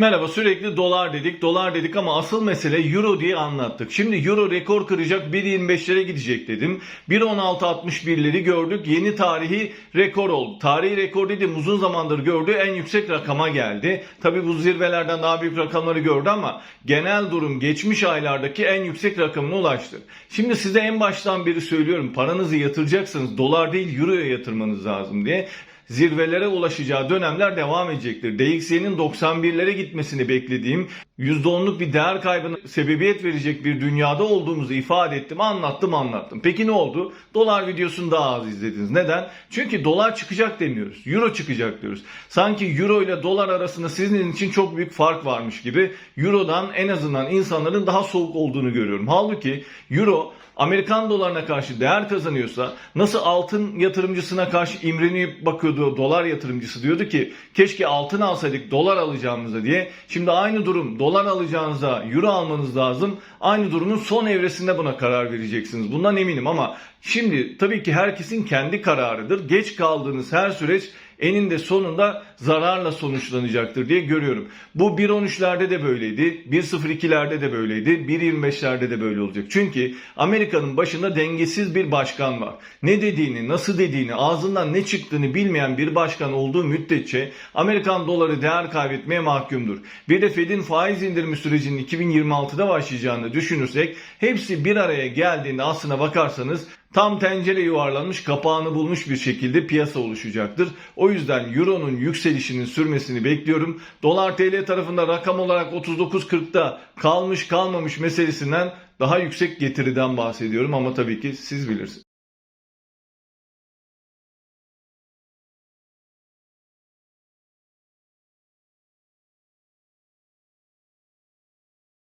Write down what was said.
Merhaba sürekli dolar dedik dolar dedik ama asıl mesele euro diye anlattık. Şimdi euro rekor kıracak 1.25'lere gidecek dedim. 1.16.61'leri gördük yeni tarihi rekor oldu. Tarihi rekor dedim uzun zamandır gördüğü en yüksek rakama geldi. Tabi bu zirvelerden daha büyük rakamları gördü ama genel durum geçmiş aylardaki en yüksek rakamına ulaştı. Şimdi size en baştan beri söylüyorum paranızı yatıracaksınız dolar değil euroya yatırmanız lazım diye zirvelere ulaşacağı dönemler devam edecektir. DXY'nin 91'lere gitmesini beklediğim %10'luk bir değer kaybına sebebiyet verecek bir dünyada olduğumuzu ifade ettim, anlattım, anlattım. Peki ne oldu? Dolar videosunu daha az izlediniz. Neden? Çünkü dolar çıkacak demiyoruz. Euro çıkacak diyoruz. Sanki euro ile dolar arasında sizin için çok büyük fark varmış gibi Euro'dan en azından insanların daha soğuk olduğunu görüyorum. Halbuki Euro Amerikan dolarına karşı değer kazanıyorsa nasıl altın yatırımcısına karşı imrenip bakıyordu dolar yatırımcısı diyordu ki keşke altın alsaydık dolar alacağımıza diye. Şimdi aynı durum dolar alacağınıza euro almanız lazım. Aynı durumun son evresinde buna karar vereceksiniz. Bundan eminim ama şimdi tabii ki herkesin kendi kararıdır. Geç kaldığınız her süreç eninde sonunda zararla sonuçlanacaktır diye görüyorum. Bu 1.13'lerde de böyleydi, 1.02'lerde de böyleydi, 1.25'lerde de böyle olacak. Çünkü Amerika'nın başında dengesiz bir başkan var. Ne dediğini, nasıl dediğini, ağzından ne çıktığını bilmeyen bir başkan olduğu müddetçe Amerikan doları değer kaybetmeye mahkumdur. Bir de Fed'in faiz indirimi sürecinin 2026'da başlayacağını düşünürsek hepsi bir araya geldiğinde aslına bakarsanız tam tencere yuvarlanmış kapağını bulmuş bir şekilde piyasa oluşacaktır. O yüzden Euro'nun yükselişinin sürmesini bekliyorum. Dolar TL tarafında rakam olarak 39.40'da kalmış kalmamış meselesinden daha yüksek getiriden bahsediyorum ama tabii ki siz bilirsiniz.